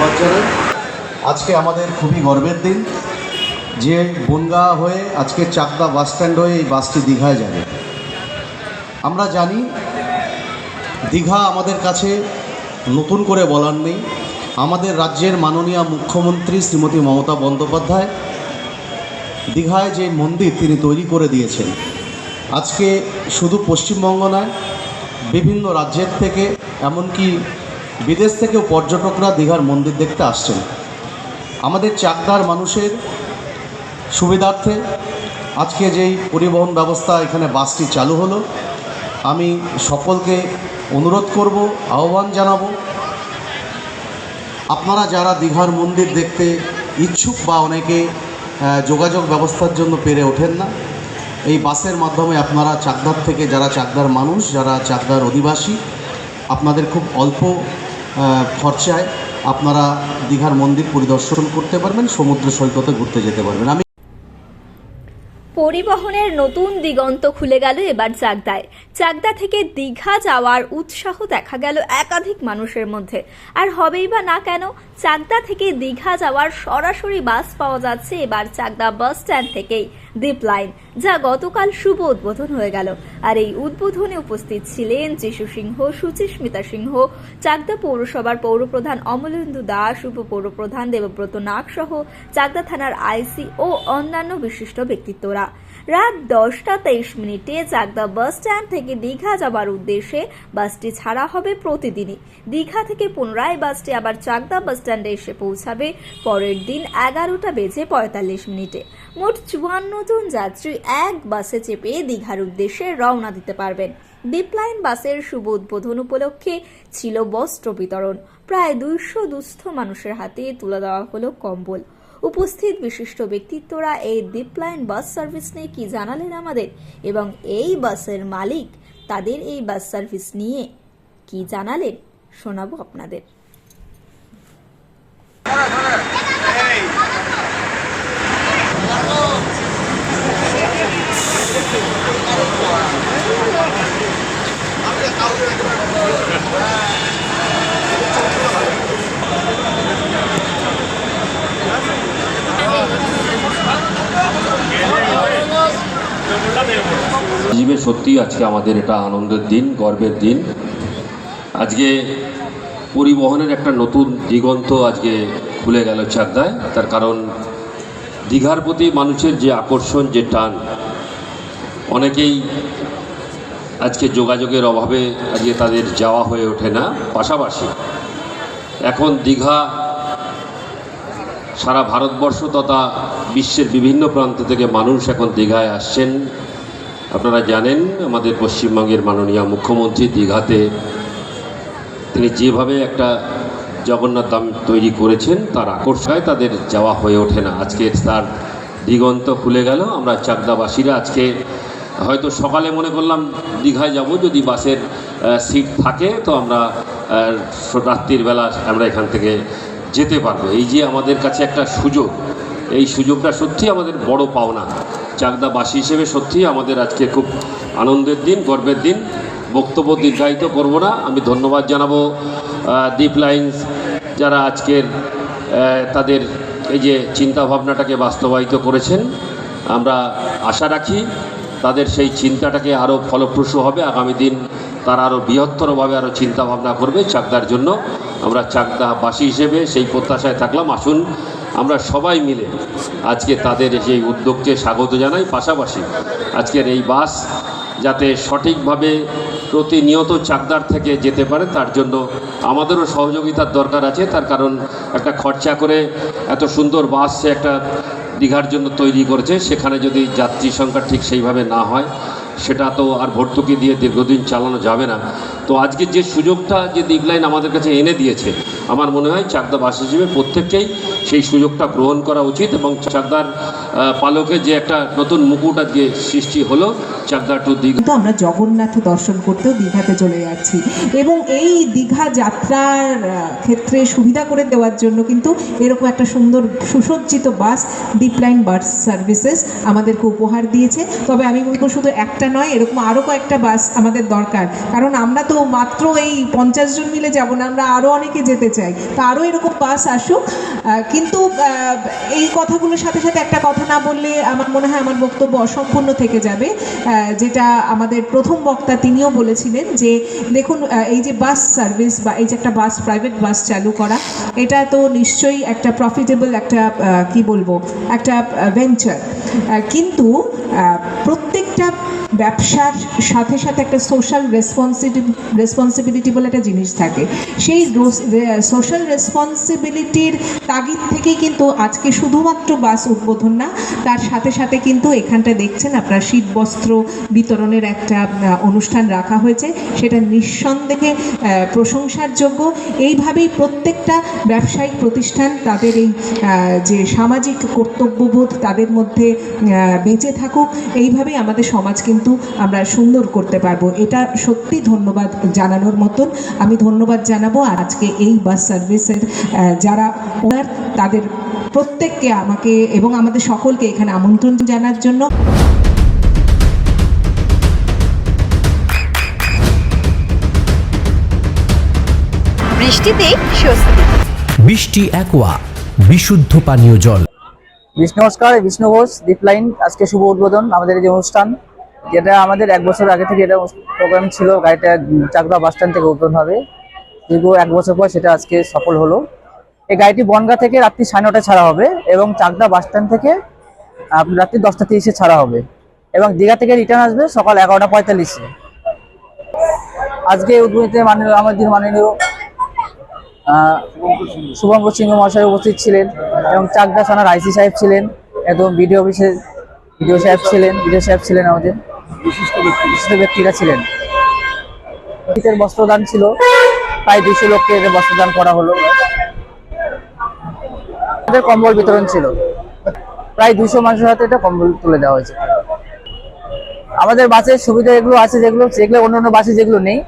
ধন্যবাদ জানাই। আজকে আমাদের খুবই গর্বের দিন, যে বনগা হয়ে আজকে চাকদা বাস স্ট্যান্ড হয়ে এই বাসটি দীঘায় যাবে। আমরা জানি, দীঘা আমাদের কাছে নতুন করে বলার নেই। আমাদের রাজ্যের মাননীয় মুখ্যমন্ত্রী শ্রীমতী মমতা বন্দ্যোপাধ্যায় দীঘায় যে মন্দির তিনি তৈরি করে দিয়েছেন, আজকে শুধু পশ্চিমবঙ্গ নয়, বিভিন্ন রাজ্যের থেকে, এমনকি বিদেশ থেকেও পর্যটকরা দীঘার মন্দির দেখতে আসছেন। আমাদের চাকদার মানুষের সুবিধার্থে আজকে যেই পরিবহন ব্যবস্থা এখানে বাসটি চালু হলো, আমি সকলকে অনুরোধ করব, আহ্বান জানাব। আপনারা যারা দীঘার মন্দির দেখতে ইচ্ছুক বা অনেকে যোগাযোগ ব্যবস্থার জন্য পেরে ওঠেন না, এই বাসের মাধ্যমে আপনারা চাকদার থেকে, যারা চাকদার মানুষ, যারা চাকদার অধিবাসী, আপনাদের খুব অল্প খরচায় আপনারা দীঘার মন্দির পরিদর্শন করতে পারবেন, সমুদ্র সৈকতে ঘুরতে যেতে পারবেন। আমি পরিবহনের নতুন দিগন্ত খুলে গেল এবার চাকদায়। চাকদা থেকে দীঘা যাওয়ার উৎসাহ দেখা গেল একাধিক মানুষের মধ্যে। আর হবেই বা না কেন চাকদা থেকে দীঘা যাওয়ার সরাসরি বাস পাওয়া যাচ্ছে এবার চাকদা বাস স্ট্যান্ড থেকেই। দ্বীপ লাইন, যা গতকাল শুভ উদ্বোধন হয়ে গেল। আর এই উদ্বোধনে উপস্থিত ছিলেন যিশু সিংহ, সুচিস্মিতা সিংহ, চাকদা পৌরসভার পৌরপ্রধান অমলেন্দু দাস, উপপৌরপ্রধান দেবব্রত নাগ সহ চাকদা থানার আইসি ও অন্যান্য বিশিষ্ট ব্যক্তিত্বরা। রাত দশটা তেইশ মিনিটে চাকদা বাস স্ট্যান্ড থেকে দীঘা যাবার উদ্দেশ্যে বাসটি ছাড়া হবে প্রতিদিনই। দীঘা থেকে পুনরায় বাসটি আবার চাকদা বাস স্ট্যান্ডে এসে পৌঁছাবে। পরের দিন এগারোটা বেজে পঁয়তাল্লিশ মিনিটে। মোট চুয়ান্ন জন যাত্রী এক বাসে চেপে দীঘার উদ্দেশ্যে রওনা দিতে পারবেন। ডিপলাইন বাসের শুভ উদ্বোধন উপলক্ষে ছিল বস্ত্র বিতরণ। প্রায় দুইশো দুস্থ মানুষের হাতে তুলে দেওয়া হলো কম্বল। উপস্থিত বিশিষ্ট ব্যক্তিত্বরা এই ডিপলাইন বাস সার্ভিস নিয়ে কি জানালেন আমাদের? এবং এই বাসের মালিক তাদের এই বাস সার্ভিস নিয়ে কি জানালেন? শোনাবো আপনাদের। সত্যি আজকে আমাদের এটা আনন্দের দিন, গর্বের দিন। আজকে পরিবহনের একটা নতুন দিগন্ত আজকে খুলে গেল চাকদায় তার কারণ, দীঘার প্রতি মানুষের যে আকর্ষণ, যে টান, অনেকেই আজকে যোগাযোগের অভাবে আজকে তাদের যাওয়া হয়ে ওঠে না। পাশাপাশি, এখন দীঘা সারা ভারতবর্ষ তথা বিশ্বের বিভিন্ন প্রান্ত থেকে মানুষ এখন দীঘায় আসছেন। আপনারা জানেন, আমাদের পশ্চিমবঙ্গের মাননীয় মুখ্যমন্ত্রী দীঘাতে তিনি যেভাবে একটা জগন্নাথ ধাম তৈরি করেছেন, তার আকর্ষণায় তাদের যাওয়া হয়ে ওঠে না। আজকে তার দিগন্ত খুলে গেল। আমরা চাকদাবাসীরা আজকে হয়তো সকালে মনে করলাম, দীঘায় যাব, যদি বাসের সিট থাকে, তো আমরা রাত্রির বেলা আমরা এখান থেকে যেতে পারব। এই যে আমাদের কাছে একটা সুযোগ, এই সুযোগটা সত্যি আমাদের বড় পাওনা। চাকদাবাসী হিসেবে সত্যিই আমাদের আজকে খুব আনন্দের দিন, গর্বের দিন। বক্তব্য দীর্ঘায়িত করব না। আমি ধন্যবাদ জানাব দীপ লাইন্স যারা আজকের তাদের এই যে চিন্তা ভাবনাটাকে বাস্তবায়িত করেছেন। আমরা আশা রাখি তাদের সেই চিন্তাটাকে আরও ফলপ্রসূ হবে। আগামী দিন তারা আরও বৃহত্তরভাবে আরও চিন্তা ভাবনা করবে চাকদার জন্য। আমরা চাকদাবাসী হিসেবে সেই প্রত্যাশায় থাকলাম। আসুন আমরা সবাই মিলে আজকে তাদের সেই উদ্যোগকে স্বাগত জানাই, পাশাপাশি আজকের এই বাস যাতে সঠিকভাবে প্রতিনিয়ত চাকদার থেকে যেতে পারে, তার জন্য আমাদেরও সহযোগিতার দরকার আছে। তার কারণ একটা খরচা করে এত সুন্দর বাস সে একটা দীঘার জন্য তৈরি করেছে, সেখানে যদি যাত্রী সংখ্যা ঠিক সেইভাবে না হয় সেটা তো আর ভর্তুকি দিয়ে দীর্ঘদিন চালানো যাবে না। তো আজকে যে সুযোগটা যে দিগলাইন আমাদের কাছে এনে দিয়েছে আমার মনে হয় চাকদাবাস হিসেবে প্রত্যেককেই সেই সুযোগটা গ্রহণ করা উচিত এবং চাকদার আহ, পালকের যে একটা নতুন মুকুট আজকে সৃষ্টি হলো চাকদা টু দীঘা। আমরা জগন্নাথ দর্শন করতেও দীঘাতে চলে যাচ্ছি এবং এই দীঘা যাত্রার ক্ষেত্রে সুবিধা করে দেওয়ার জন্য কিন্তু এরকম একটা সুন্দর সুসজ্জিত বাস ডিপলাইন বাস সার্ভিসেস আমাদেরকে উপহার দিয়েছে। তবে আমি বলব শুধু একটা নয়, এরকম আরও কয়েকটা বাস আমাদের দরকার। কারণ আমরা তো মাত্র এই পঞ্চাশ জন মিলে যাব না, আমরা আরও অনেকে যেতে চাই। তো আরও এরকম বাস আসুক। কিন্তু এই কথাগুলোর সাথে সাথে একটা কথা না বললে আমার মনে হয় আমার বক্তব্য অসম্পূর্ণ থেকে যাবে। যেটা আমাদের প্রথম বক্তা তিনিও বলেছিলেন যে, দেখুন এই যে বাস সার্ভিস বা এই যে একটা বাস, প্রাইভেট বাস চালু করা, এটা তো নিশ্চয়ই একটা প্রফিটেবল একটা কি বলব, একটা ভেঞ্চার কিন্তু প্রত্যেকটা ব্যবসার সাথে সাথে একটা সোশ্যাল রেসপন্সিবিলিটি রেসপন্সিবিলিটি বলে একটা জিনিস থাকে। সেই সোশ্যাল রেসপন্সিবিলিটির তাগিদ থেকেই কিন্তু আজকে শুধুমাত্র বাস উদ্বোধন না, তার সাথে সাথে কিন্তু এখানটা দেখছেন আপনার শীত বস্ত্র বিতরণের একটা অনুষ্ঠান রাখা হয়েছে। সেটা নিঃসন্দেহে প্রশংসার যোগ্য এইভাবেই প্রত্যেকটা ব্যবসায়িক প্রতিষ্ঠান তাদের এই যে সামাজিক কর্তব্যবোধ তাদের মধ্যে বেঁচে থাকুক। এইভাবেই আমাদের সমাজ কিন্তু আমরা সুন্দর করতে পারব। এটা সত্যি ধন্যবাদ জানানোর মতন। আমি ধন্যবাদ জানাব আর আজকে এই বাস সার্ভিসের যারা ওনার তাদের প্রত্যেককে আমাকে এবং আমাদের সকলকে এখানে আমন্ত্রণ জানার জন্য। বৃষ্টিতে স্বস্তি। বৃষ্টি অ্যাকোয়া বিশুদ্ধ পানীয় জল। বিষ্ণু নমস্কার বিষ্ণু ঘোষ দ্বীপলাইন আজকে শুভ উদ্বোধন আমাদের এই যে অনুষ্ঠান। যেটা আমাদের এক বছর আগে থেকে এটা প্রোগ্রাম ছিল, গাড়িটা চাকদা বাস স্ট্যান্ড থেকে উদ্বোধন হবে। দীর্ঘ এক বছর পর সেটা আজকে সফল হলো। এই গাড়িটি বনগা থেকে রাত্রি সাড়ে নটায় ছাড়া হবে এবং চাকদা বাস স্ট্যান্ড থেকে রাত্রি দশটা তিরিশে ছাড়া হবে। এবং দীঘা থেকে রিটার্ন আসবে সকাল এগারোটা পঁয়তাল্লিশে। আজকে উদ্বোধনীতে মাননীয়, আমাদের মাননীয় শুভঙ্কর সিংহ মহাশয় উপস্থিত ছিলেন এবং চাকদা থানার আইসি সাহেব ছিলেন, একদম বিডিও অফিসের বিডিও সাহেব ছিলেন, বিডিও সাহেব ছিলেন আমাদের। বিশিষ্ট ব্যক্তিরা ছিলেন। শীতের বস্ত্রদান ছিল। প্রায় দুইশো লোককে বস্ত্রদান করা হলো। এদের কম্বল বিতরণ ছিল। প্রায় দুইশো মানুষের হাতে এটা কম্বল তুলে দেওয়া হয়েছে। আমাদের বাসের সুবিধা এগুলো আছে যেগুলো যেগুলো অন্য অন্য বাসে যেগুলো নেই।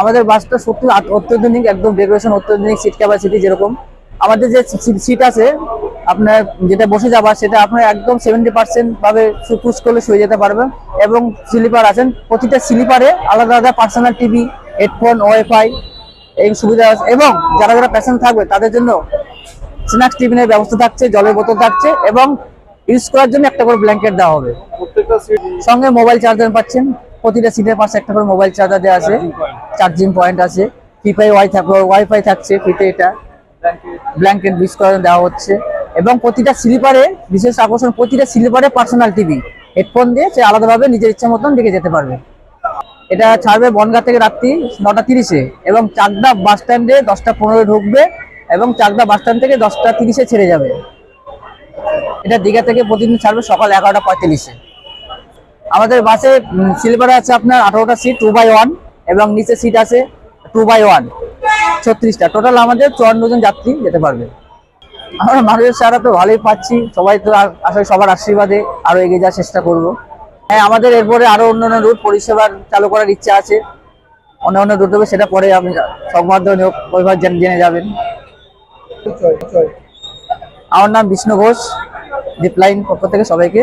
আমাদের বাসটা সত্যি অত্যাধুনিক, একদম ডেকোরেশন অত্যাধুনিক সিট ক্যাপাসিটি যেরকম। আমাদের যে সিট আছে আপনার যেটা বসে যাবার সেটা আপনার একদম সেভেন্টি পার্সেন্ট ভাবে পুশ করলে শুয়ে যেতে পারবেন। এবং স্লিপার আছেন প্রতিটা স্লিপারে আলাদা আলাদা পার্সোনাল টিভি হেডফোন ওয়াইফাই এই সুবিধা আছে। এবং যারা যারা প্যাসেন্ট থাকবে তাদের জন্য স্ন্যাক্স টিফিনের ব্যবস্থা থাকছে জলের বোতল থাকছে এবং ইউজ করার জন্য একটা করে ব্ল্যাঙ্কেট দেওয়া হবে। সঙ্গে মোবাইল চার্জার পাচ্ছেন। প্রতিটা সিটের পাশে একটা করে মোবাইল চার্জার দেওয়া আছে। চার্জিং পয়েন্ট আছে। ফ্রিফাই ওয়াই থাকবে ওয়াইফাই থাকছে ফ্রিতে এটা ব্ল্যাঙ্কেট বিস করে দেওয়া হচ্ছে। এবং প্রতিটা স্লিপারে বিশেষ আকর্ষণ, প্রতিটা স্লিপারে পার্সোনাল টিভি হেডফোন দিয়ে সে আলাদাভাবে নিজের ইচ্ছা মতন দেখে যেতে পারবে। এটা ছাড়বে বনগা থেকে রাত্রি নটা তিরিশে এবং চাকদা বাস স্ট্যান্ডে দশটা পনেরো ঢুকবে এবং চাকদা বাস স্ট্যান্ড থেকে দশটা তিরিশে ছেড়ে যাবে। এটা দীঘা থেকে প্রতিদিন ছাড়বে সকাল এগারোটা পঁয়তাল্লিশে। আমাদের বাসে স্লিপারে আছে আপনার আঠারোটা সিট টু বাই ওয়ান এবং নিচে সিট আছে টু বাই ওয়ান ছত্রিশটা। টোটাল আমাদের চুয়ান্ন জন যাত্রী যেতে পারবে। আমরা মানুষের সারা তো ভালোই পাচ্ছি। সবাই তো আসলে সবার আশীর্বাদে আরও এগিয়ে যাওয়ার চেষ্টা করব। হ্যাঁ আমাদের এরপরে আরও অন্য রুট পরিষেবার চালু করার ইচ্ছা আছে। অন্য অন্য রুট হবে সেটা পরে আপনি সংবাদ ওইভাবে জেনে যাবেন। আমার নাম বিষ্ণু ঘোষ ডিপলাইন পক্ষ থেকে সবাইকে।